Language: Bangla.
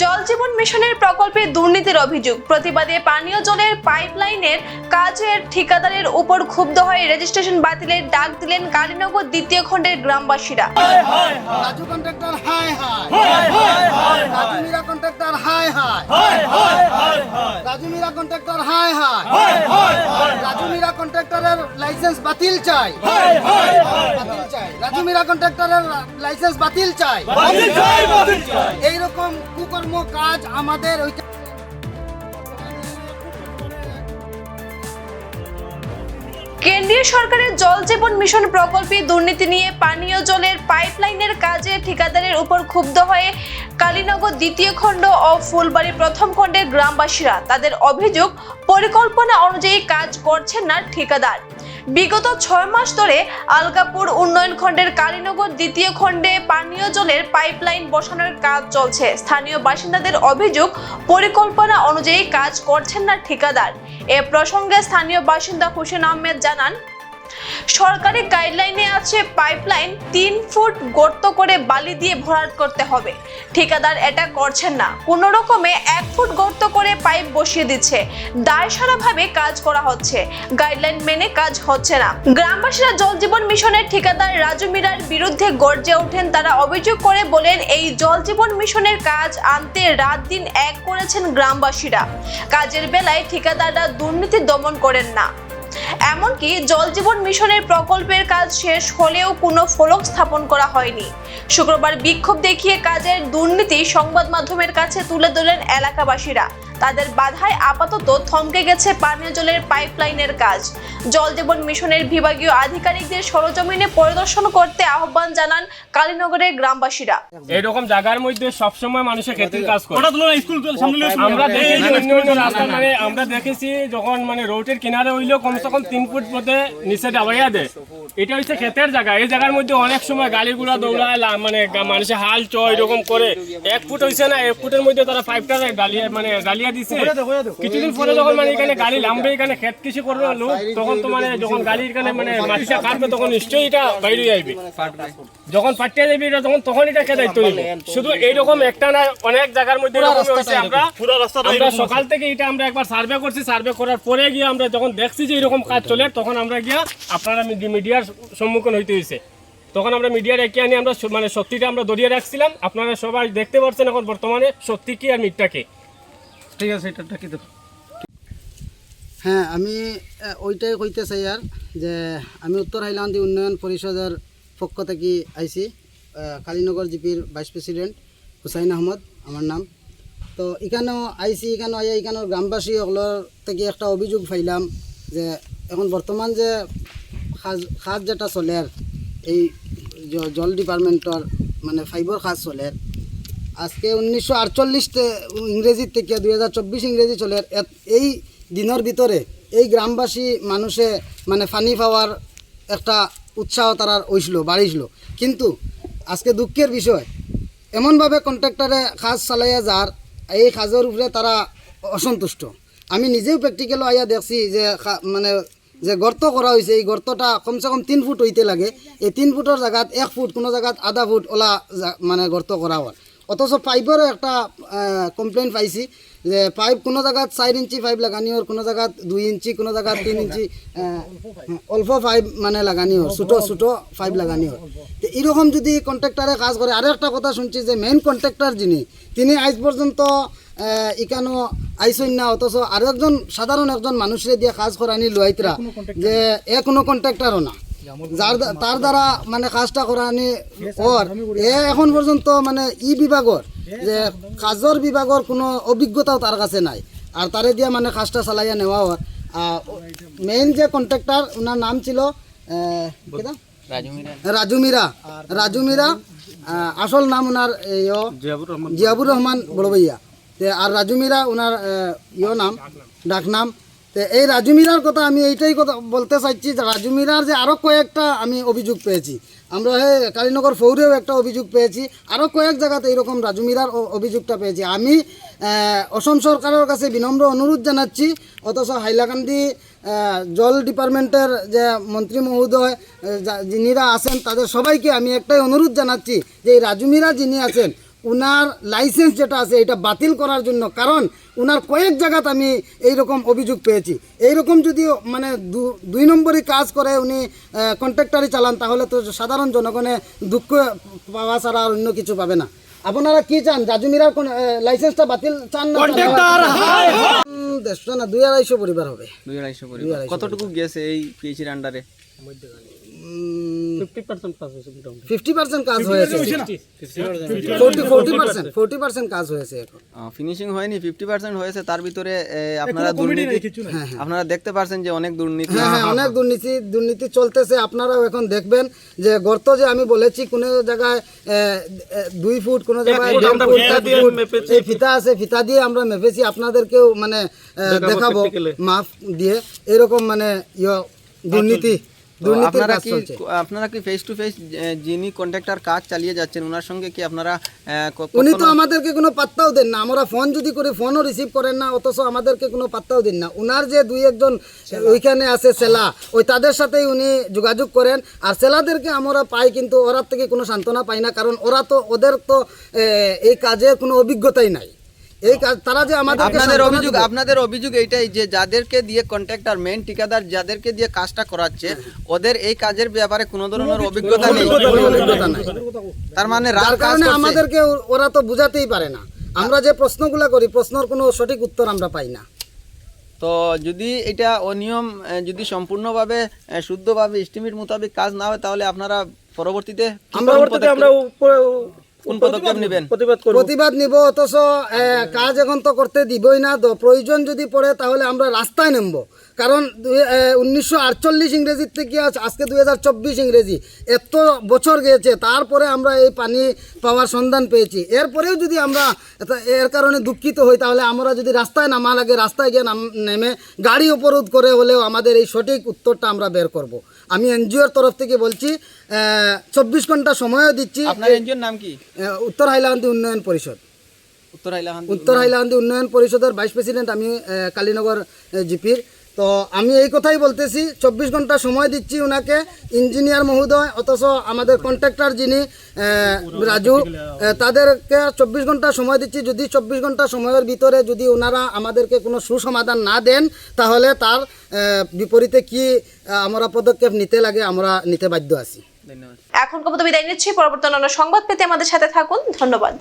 জল জীবন মিশনের প্রকল্পে দুর্নীতির অভিযোগ। প্রতিবাদে পানীয় জলের পাইপলাইনের কাজের ঠিকাদারের উপর ক্ষুব্ধ হয়ে রেজিস্ট্রেশন বাতিলের ডাক দিলেন কালীনগর দ্বিতীয় খণ্ডের গ্রামবাসীরা। কন্ট্রাক্টর হাই হাই রাজু মীরা কন্ট্রাক্টরের লাইসেন্স বাতিল চাই। বাতিল চাই। রাজু মীরা কন্ট্রাক্টরের লাইসেন্স বাতিল চাই। এইরকম কুকর্ম কাজ আমাদের ওই কেন্দ্রীয় সরকারের জল জীবন মিশন প্রকল্পে দুর্নীতি নিয়ে পানীয় জলের পাইপলাইনের কাজে ঠিকাদারের উপর ক্ষুব্ধ হয়ে কালীনগর দ্বিতীয় খণ্ড ও ফুলবাড়ি প্রথম খণ্ডের গ্রামবাসীরা তাদের অভিযোগ পরিকল্পনা অনুযায়ী কাজ করছেন না ঠিকাদার। বিগত ছয় মাস ধরে আলকাপুর উন্নয়ন খণ্ডের কালীনগর দ্বিতীয় খণ্ডে পানীয় জলের পাইপলাইন বসানোর কাজ চলছে। স্থানীয় বাসিন্দাদের অভিযোগ, পরিকল্পনা অনুযায়ী কাজ করছেন না ঠিকাদার। এ প্রসঙ্গে স্থানীয় বাসিন্দা হোসেন আহমেদ জানান সরকারি গাইডলাইনে আছে পাইপলাইন তিন ফুট গর্ত করে বালি দিয়ে ভরাট করতে হবে। ঠিকাদার এটা করছেন না। কোনো রকমে এক ফুট গর্ত করে পাইপ বসিয়ে দিচ্ছে। দায়সারাভাবে কাজ করা হচ্ছে। গাইডলাইন মেনে কাজ হচ্ছে না। গ্রামবাসীরা জল জীবন মিশনের ঠিকাদার রাজু মিরার বিরুদ্ধে গর্জে ওঠেন। তারা অভিযোগ করে বলেন, এই জল জীবন মিশনের কাজ আনতে রাত দিন এক করেছেন গ্রামবাসীরা। কাজের বেলায় ঠিকাদাররা দুর্নীতি দমন করেন না। এমনকি জল জীবন মিশনের প্রকল্পের কাজ শেষ হলেও কোনো ফলক স্থাপন করা হয়নি। শুক্রবার বিক্ষোভ দেখিয়ে কাজের দুর্নীতি সংবাদ মাধ্যমের কাছে তুলে ধরেন এলাকাবাসীরা। তাদের বাধায় আপাতত থমকে গেছে পানীয় জলের পাইপলাইনের কাজ। জল জীবন মিশনের বিভাগীয় আধিকারিকদের সরজমিনে পরিদর্শন করতে আহ্বান জানান কালীনগরের গ্রামবাসীরা। এইরকম জায়গার মধ্যে সবসময় মানুষের খেতির কাজ করে। আমরা দেখেছি অন্য অন্য রাস্তা মানে আমরা দেখেছি যখন মানে রোডের কিনারে হইলেও কমসে কম তিন ফুট পথে নিচে ডাবাইয়া দেয়। এটা হচ্ছে ক্ষেতের জায়গা। এই জায়গার মধ্যে অনেক সময় গাড়িগুলা দৌড়ায় লা- মানে মানুষের হাল চ এরকম করে। এক ফুট হয়েছে না এক ফুটের মধ্যে তারা পাইপটা গালিয়া মানে গালিয়া দিছে। কিছুদিন পরে যখন মানে এখানে গাড়ি নামবে এখানে ক্ষেত কৃষি করবে লোক তখন তো মানে যখন গাড়ি এখানে মানে মাটিটা কাটবে তখন নিশ্চয়ই এটা বাইরে যাইবে। যখন যাবে এটা তখন তখন এটা দায়িত্ব নিবে শুধু এইরকম একটা না অনেক জায়গার মধ্যে আমরা। আমরা সকাল থেকে এটা আমরা একবার সার্ভে করছি। সার্ভে করার পরে গিয়ে আমরা যখন দেখছি যে এরকম কাজ চলে তখন আমরা গিয়া আপনারা মিডিয়ার সম্মুখীন হইতে হয়েছে তখন আমরা মিডিয়া রেখে আনি আমরা মানে সত্যিটা আমরা দরিয়ে রাখছিলাম। আপনারা সবাই দেখতে পাচ্ছেন এখন বর্তমানে সত্যি কি আর মিথ্যা কি। ঠিক আছে, এটা হ্যাঁ আমি ওইটাই কইতে চাই আর, যে আমি উত্তর হাইলান্দি উন্নয়ন পরিষদের পক্ষ থেকে আইছি কালীনগর জিপির ভাইস প্রেসিডেন্ট হুসাইন আহমদ, আমার নাম। তো এখানেও আইসি এখানেও আইয়া এখানের গ্রামবাসী সকলের থেকে একটা অভিযোগ পাইলাম যে এখন বর্তমান যে সাজ সাজ যেটা চলে এই জল ডিপার্টমেন্টর মানে ফাইবর সাজ চলে আজকে উনিশশো আটচল্লিশ ইংরেজির থেকে দুই হাজার চব্বিশ ইংরেজি চলে। এই দিনের ভিতরে এই গ্রামবাসী মানুষে মানে পানি পাওয়ার একটা উৎসাহ তারার হইছিল বাড়িছিল কিন্তু আজকে দুঃখের বিষয়, এমনভাবে কন্ট্রাক্টরে কাজ চালাইয়া যার, এই কাজের উপরে তারা অসন্তুষ্ট। আমি নিজেও প্র্যাকটিক্যালও আইয়া দেখছি যে মানে যে গর্ত করা হয়েছে এই গর্তটা কমসে কম তিন ফুট হইতে লাগে। এই তিন ফুটের জায়গাত এক ফুট, কোনো জায়গাত আধা ফুট ওলা মানে গর্ত করা হয়। অথচ পাইপেরও একটা কমপ্লেন পাইছি যে পাইপ কোনো জায়গাত চার ইঞ্চি পাইপ লাগানি ওর কোনো জায়গাত দুই ইঞ্চি কোনো জায়গাত তিন ইঞ্চি অল্প পাইপ মানে লাগানি ওর ছোটো ছোটো পাইপ লাগানি ওর তো এরকম যদি কন্ট্রাক্টারে কাজ করে আরও একটা কথা শুনছি যে মেইন কন্ট্রাক্টর যিনি তিনি আজ পর্যন্ত ইকানো আইসইন না অথচ আরও একজন সাধারণ একজন মানুষের দিয়ে কাজ করানি লুয়াইতরা যে এ কোনো কন্ট্রাক্টারও না। যার তার দ্বারা মানে কাজটা করানি ওর এ এখন পর্যন্ত মানে ই বিভাগর যে কাজর বিভাগর কোনো অভিজ্ঞতাও তার কাছে নাই। আর তারে দিয়ে মানে কাজটা চালাইয়া নেওয়া ওর মেইন যে কন্ট্রাক্টর ওনার নাম ছিল? রাজু মিরা রাজু আসল নাম ওনার জিয়াবুর রহমান বড় ভাইয়া আর রাজু মিরা ওনার ইয়ো নাম ডাক নাম তে এই রাজু মিরার কথা আমি এইটাই কথা বলতে চাইছি যে রাজু মিরার যে আরও কয়েকটা আমি অভিযোগ পেয়েছি। আমরা হে কালীনগর ফৌরেও একটা অভিযোগ পেয়েছি। আরও কয়েক জায়গাতে এরকম রাজু মিরার অভিযোগটা পেয়েছি। আমি অসম সরকারের কাছে বিনম্র অনুরোধ জানাচ্ছি, অথচ হাইলাকান্দি জল ডিপার্টমেন্টের যে মন্ত্রী মহোদয় যিনিরা আছেন, তাদের সবাইকে আমি একটাই অনুরোধ জানাচ্ছি যে এই রাজু মিরা যিনি আছেন উনার লাইসেন্স যেটা আছে এটা বাতিল করার জন্য। কারণ উনার কয়েক জায়গাত আমি এই রকম অভিযোগ পেয়েছি। এই রকম যদি মানে দু- দুই নম্বরই কাজ করে উনি কন্ট্রাক্টারই চালান তাহলে তো সাধারণ জনগণে দুঃখ পাওয়া ছাড়া আর অন্য কিছু পাবে না। আপনারা কি চান? জাজু মিরার কোন লাইসেন্সটা বাতিল চান না দেড়শো না দুই আড়াইশো পরিবার হবে। দুই আড়াইশো পরিবার। কতটুকু গেছে এই পিএইচির আন্ডারে ফিফটি পার্সেন্ট হয়েছে কাজ forty forty percent forty percent কাজ হয়েছে এখন। ফিনিশিং হয়নি ফিফটি পার্সেন্ট হয়েছে তার ভিতরে আপনারা দুর্নীতি আপনারা দেখতে পারছেন যে অনেক দুর্নীতি হ্যাঁ হ্যাঁ অনেক দুর্নীতি দুর্নীতি চলতেছে। আপনারাও এখন দেখবেন যে গর্ত যে আমি বলেছি কোনো জায়গায় দুই ফুট কোনো জায়গায় দেড় ফুট, ফুট, এই ফিতা আছে ফিতা দিয়ে আমরা মেপেছি। আপনাদেরকেও মানে দেখাবো মাপ দিয়ে। এরকম মানে ইয়ে দুর্নীতি। আপনারা কি আপনারা কি ফেস টু ফেস যিনি কন্ট্রাক্টর কাজ চালিয়ে যাচ্ছেন ওনার সঙ্গে কি আপনারা উনি তো আমাদেরকে কোনো পাত্তাও দেন না। আমরা ফোন যদি করি ফোনও রিসিভ করেন না অথচ আমাদেরকে কোনো পাত্তাও দেন না। উনার যে দুই একজন ওইখানে আছে সেলা। ওই তাদের সাথেই উনি যোগাযোগ করেন। আর সেলাদেরকে আমরা পাই কিন্তু ওরা থেকে কোনো সান্ত্বনা পাই না কারণ ওরা তো ওদের তো এই কাজের কোনো অভিজ্ঞতাই নাই। এই কাজ তারা যে আমাদেরকে আপনাদের অভিযোগ আপনাদের অভিযোগ এইটাই যে যাদেরকে দিয়ে কন্ট্রাক্টর মেন ঠিকাদার যাদেরকে দিয়ে কাজটা করাচ্ছে ওদের এই কাজের ব্যাপারে কোনো ধরনের অভিজ্ঞতা নেই। তার মানে কারণে আমাদেরকে ওরা তো বুঝাতেই পারে না। আমরা যে প্রশ্নগুলো করি প্রশ্নের কোনো সঠিক উত্তর আমরা পাই না। তো যদি এটা অনিয়ম যদি সম্পূর্ণভাবে শুদ্ধভাবে এস্টিমেট মোতাবেক কাজ না হয় তাহলে আপনারা পরবর্তীতে আমরা পরবর্তীতে আমরা কোন পদক্ষেপ নেবেন? প্রতিবাদ করব। প্রতিবাদ নিব অথচ কাজ এখন তো করতে দিবই না প্রয়োজন যদি পড়ে তাহলে আমরা রাস্তায় নেমব। কারণ উনিশশো আটচল্লিশ ইংরেজির থেকে আজ আজকে দুই হাজার চব্বিশ ইংরেজি। এত বছর গিয়েছে তারপরে আমরা এই পানি পাওয়ার সন্ধান পেয়েছি। এরপরেও যদি আমরা এর কারণে দুঃখিত হই তাহলে আমরা যদি রাস্তায় নামা লাগে রাস্তায় গিয়ে নাম নেমে গাড়ি অবরোধ করে হলেও আমাদের এই সঠিক উত্তরটা আমরা বের করব। আমি এনজিওর তরফ থেকে বলছি চব্বিশ ঘণ্টা সময়ও দিচ্ছি। আপনার এনজিওর নাম কি? উত্তর হাইলাকান্দি উন্নয়ন পরিষদ। উত্তর হাইলাকান্দি উন্নয়ন পরিষদের ভাইস প্রেসিডেন্ট আমি কালীনগর জিপির। তো আমি এই কথাই বলতেছি, চব্বিশ ঘণ্টা সময় দিচ্ছি ওনাকে ইঞ্জিনিয়ার মহোদয়, অথচ আমাদের কন্ট্রাক্টর যিনি রাজু তাদেরকে চব্বিশ ঘণ্টা সময় দিচ্ছি, যদি চব্বিশ ঘণ্টা সময়ের ভিতরে যদি ওনারা আমাদেরকে কোনো সুসমাধান না দেন, তাহলে তার বিপরীতে কি আমরা পদক্ষেপ নিতে লাগে, আমরা নিতে বাধ্য আছি। এখন কবত বিদায় নিচ্ছি, পরবর্তী অন্যান্য সংবাদ পেতে আমাদের সাথে থাকুন, ধন্যবাদ।